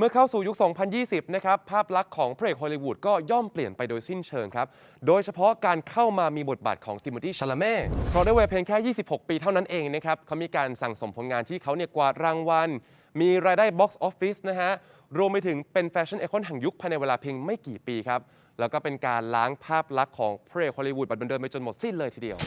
เมื่อเข้าสู่ยุค 2020 นะครับ ภาพลักษณ์ของพระเอกฮอลลีวูดก็ย่อมเปลี่ยนไปโดยสิ้นเชิงครับ โดยเฉพาะการเข้ามามีบทบาทของติโมธีชาลาเม่เพราะด้วยวัยเพียงแค่ 26 ปีเท่านั้นเองนะครับเขามีการสั่งสมผลงานที่เขาเนี่ยกวาดรางวัล มีรายได้บ็อกซ์ออฟฟิศนะฮะ รวมไปถึงเป็นแฟชั่นไอคอนแห่งยุคภายในเวลาเพียงไม่กี่ปีครับ แล้วก็เป็นการล้างภาพลักษณ์ของพระเอกฮอลลีวูดบัดเดิมๆไปจนหมดสิ้นเลยทีเดียว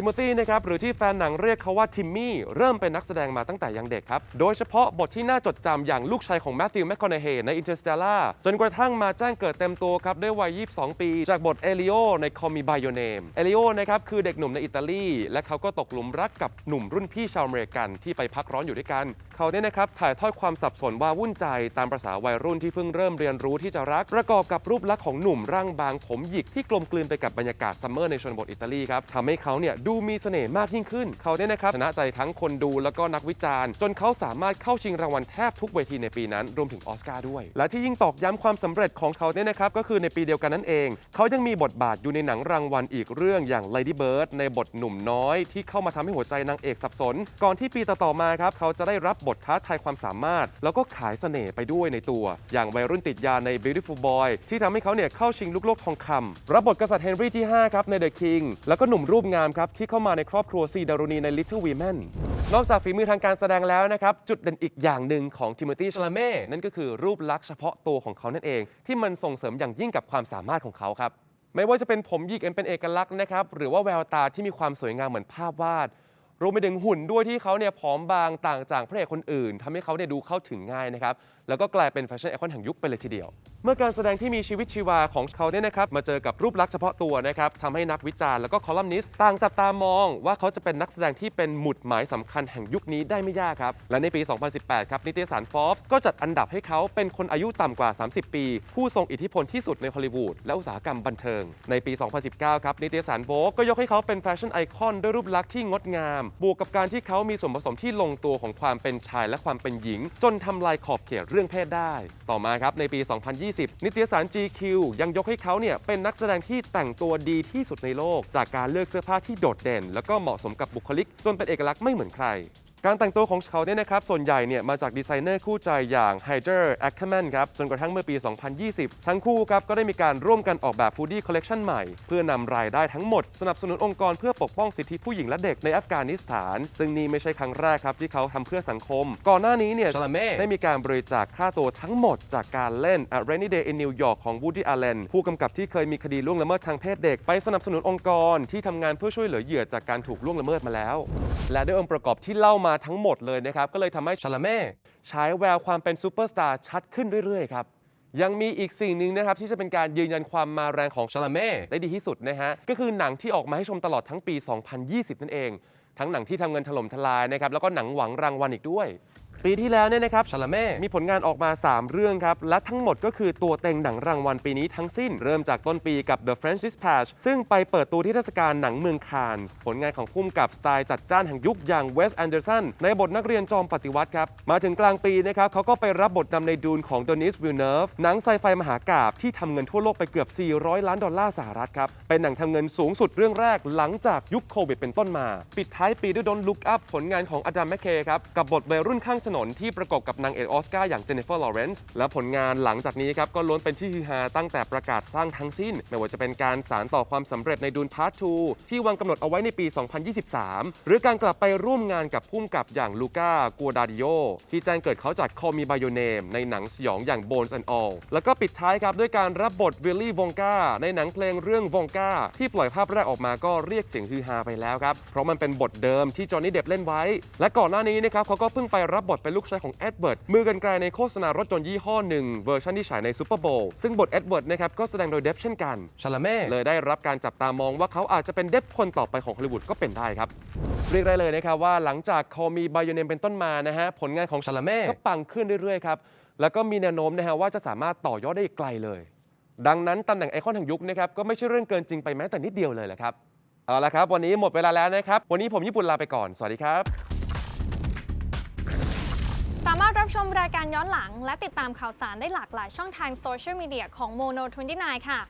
ทิโมธีนะครับหรือที่แฟนหนังเรียกเขาว่าทิมมี่เริ่มเป็นนักแสดงมาตั้งแต่ยังเด็กครับ โดยเฉพาะบทที่น่าจดจำอย่างลูกชายของแมทธิวแมคคอนเฮใน Interstellar จนกระทั่งมาแจ้งเกิดเต็มตัวครับด้วยวัย 22 ปี จากบทเอลิโอใน Call Me By Your Name เอลิโอนะครับคือเด็กหนุ่มในอิตาลี และเขาก็ตกหลุมรักกับหนุ่มรุ่นพี่ชาวอเมริกันที่ไปพักร้อนอยู่ด้วยกัน เขาเนี่ยนะครับถ่ายทอดความสับสนว่าวุ่นใจตามประษาวัยรุ่นที่เพิ่งเริ่มเรียนรู้ที่จะรัก ประกอบกับรูปลักษณ์ของหนุ่มร่างบางผมหยิกที่กลมกลืนไปกับบรรยากาศซัมเมอร์ในชนบทอิตาลีครับทำให้เขาเนี่ยดูมีเสน่ห์มากยิ่งขึ้น เขาเนี่ยนะครับชนะใจทั้งคนดูแล้วก็นักวิจารณ์ จนเขาสามารถเข้าชิงรางวัลแทบทุกเวทีในปีนั้นรวมถึงออสการ์ด้วย และที่ยิ่งตอกย้ำความสำเร็จของเขาเนี่ยนะครับก็คือในปีเดียวกันนั่นเอง เขายังมีบทบาทอยู่ในหนังรางวัลอีกเรื่องอย่าง Lady Bird ในบทหนุ่มน้อย ที่เข้ามาทำให้หัวใจนางเอกสับสน ก่อนที่ปีต่อๆมาครับเขาจะได้รับบทท้าทายความสามารถ แล้วก็ขายเสน่ห์ไปด้วยในตัว อย่างวัยรุ่นติดยาใน Beautiful Boy ที่ทำให้เขาเนี่ยเข้าชิงลูกโลกทองคำรับบทกษัตริย์เฮนรี่ที่ 5 ครับใน The King แล้วก็หนุ่มรูปงามครับที่เข้ามาในครอบครัวซีดารุณีใน Little Women นอกจากฝีมือทางการแสดงแล้วนะครับ จุดเด่นอีกอย่างหนึ่งของทิโมธีชลาเม่นั่นก็คือรูปลักษณ์เฉพาะตัวของเขานั่นเอง ที่มันส่งเสริมอย่างยิ่งกับความสามารถของเขาครับไม่ว่าจะเป็นผมหยิกเป็นเอกลักษณ์นะครับหรือว่าแววตาที่มีความสวยงามเหมือนภาพวาด รวมไปถึงหุ่นด้วยที่เขาเนี่ยผอมบางต่างจากพระเอกคนอื่นทำให้เขาเนี่ยดูเข้าถึงง่ายนะครับ แล้วก็กลายเป็นแฟชั่นไอคอนแห่งยุคไปเลยทีเดียว เมื่อการแสดงที่มีชีวิตชีวาของเขาเนี่ยนะครับมาเจอกับรูปลักษณ์เฉพาะตัวนะครับทำให้นักวิจารณ์แล้วก็คอลัมนิสต์ต่างจับตามอง ว่าเขาจะเป็นนักแสดงที่เป็นหมุดหมายสำคัญแห่งยุคนี้ได้ไม่ยากครับ และในปี 2018 ครับนิตยสาร Forbes ก็จัดอันดับให้เขาเป็นคนอายุต่ำกว่า 30 ปี ผู้ทรงอิทธิพลที่สุดในฮอลลีวูดและอุตสาหกรรมบันเทิงในปี 2019 ครับนิตยสารโวก็ยกให้เขาเป็นแฟชั่นไอคอนด้วยรูปลักษณ์ที่งดงามบวกกับการที่เขามีส่วนผสมที่ลงตัวของความเป็นชายและความเป็นหญิง จนทำลายขอบเขตเรื่องเพศได้ ต่อมาครับในปี 2020 นิตยสาร GQ ยังยกให้เขาเนี่ยเป็นนักแสดงที่แต่งตัวดีที่สุดในโลก จากการเลือกเสื้อผ้าที่โดดเด่น แล้วก็เหมาะสมกับบุคลิก จนเป็นเอกลักษณ์ไม่เหมือนใคร การแต่งตัวของเขาเนี่ยนะครับ ส่วนใหญ่เนี่ยมาจากดีไซเนอร์คู่ใจอย่าง h y d e r Ackerman ครับ จนกระทั่งเมื่อปี 2020 ทั้งคู่ครับ ก็ได้มีการร่วมกันออกแบบฟูดี้คอลเล t ชันใหม่ เพื่อนำรายได้ทั้งหมด สนับสนุนองค์กรเพื่อปกป้องสิทธิผู้หญิงและเด็กในอัฟกานิสถาน ซึ่งนี่ไม่ใช่ครั้งแรกครับ ที่เขาทำเพื่อสังคม ก่อนหน้านี้เนี่ยได้มีการบริจาคค่าตัวทั้งหมดจากการเล่น A Rainy Day in New York ของ Woody Allen ผู้กำกับที่เคยมีคดีล่วงละเมิดทางเพศเด็กไปสนับสนุนองค์กรที่ทำงานเพื่อช่วยเหลือเหยื่อจากการถูกล่วงละเมิดมาแล้ว และด้วยองค์ประกอบที่เล่ามาทั้งหมดเลยนะครับ ก็เลยทำให้ชาลาเม่ฉายแววความเป็นซูเปอร์สตาร์ชัดขึ้นเรื่อยๆครับ ยังมีอีกสิ่งหนึ่งนะครับ ที่จะเป็นการยืนยันความมาแรงของชาลาเม่ได้ดีที่สุดนะฮะ ก็คือหนังที่ออกมาให้ชมตลอดทั้งปี 2020 นั่นเอง ทั้งหนังที่ทำเงินถล่มทลายนะครับแล้วก็หนังหวังรางวัลอีกด้วย ปีที่แล้วเนี่ยนะครับชาลาเม่มีผลงานออกมา 3 เรื่องครับ และทั้งหมดก็คือตัวเต็งหนังรางวัลปีนี้ทั้งสิ้น เริ่มจากต้นปีกับ The French Dispatch ซึ่งไปเปิดตัวที่เทศกาลหนังเมืองคานส์ผลงานของพุ่มกับสไตล์จัดจ้านแห่งยุคอย่างเวสแอนเดอร์สันในบทนักเรียนจอมปฏิวัติครับ มาถึงกลางปีนะครับเขาก็ไปรับบทนำในดูนของโดนิสวิลเนฟหนังไซไฟมหากาบที่ทำเงินทั่วโลกไปเกือบ 400 ล้านดอลลาร์สหรัฐครับเป็นหนังทำเงินสูงสุดเรื่องแรกหลังจากยุคโควิดเป็นต้นมา ปิดท้ายปีด้วย Don't Look Up ผลงานของอดัมแมคเคครับกับบทวัยรุ่นข้างถนนที่ประกอบกับนางเอกออสการ์อย่างเจเนฟเฟอร์ลอเรนซ์และผลงานหลังจากนี้ครับก็ล้วนเป็นที่ฮือฮาตั้งแต่ประกาศสร้างทั้งสิ้น ไม่ว่าจะเป็นการสารต่อความสำเร็จในดูนพาร์ท 2 ที่วางกำหนดเอาไว้ในปี 2023 หรือการกลับไปร่วมงานกับพุ่มกับอย่างลูก้ากัวดาดิโอที่แจ้งเกิดเขาจาก Call Me By Your Name ในหนังสยองอย่าง Bones and All แล้วก็ปิดท้ายครับด้วยการรับบทวิลลี่วงกาในหนังเพลงเรื่องวงกาที่ปล่อยภาพแรกออกมาก็เรียกเสียงฮือฮาไปแล้วครับเพราะมันเป็นบทเดิมที่จอห์นนี่เดบเล่นไว้ และก่อนหน้านี้นะครับเขาก็เพิ่งไปรับบทเป็นลูกชายของเอ็ดเวิร์ดมือกันไกลในโฆษณารถยนต์ยี่ห้อหนึ่งเวอร์ชันที่ฉายในซูเปอร์โบว์ซึ่งบทเอ็ดเวิร์ดนะครับก็แสดงโดยเดฟเช่นกันชาลาเม่เลยได้รับการจับตามองว่าเขาอาจจะเป็นเดฟคนต่อไปของฮอลลีวูดก็เป็นได้ครับเรียกได้เลยนะครับว่าหลังจาก Call Me By Your Name เป็นต้นมานะฮะผลงานของชาลาเม่ก็ปังขึ้นเรื่อยๆครับแล้วก็มีแนวโน้มนะฮะว่าจะสามารถต่อยอดได้อีกไกลเลย ดังนั้นตำแหน่งไอคอนแห่งยุคนะครับก็ไม่ใช่เรื่องเกินจริงไปแม้แต่นิดเดียวเลยแหละครับเอาละครับ วันนี้หมดเวลาแล้วนะครับ วันนี้ผมญี่ปุ่นลาไปก่อน สวัสดีครับ สามารถรับชมรายการย้อนหลัง และติดตามข่าวสารได้หลากหลายช่องทางโซเชียลมีเดียของ Mono 29 ค่ะ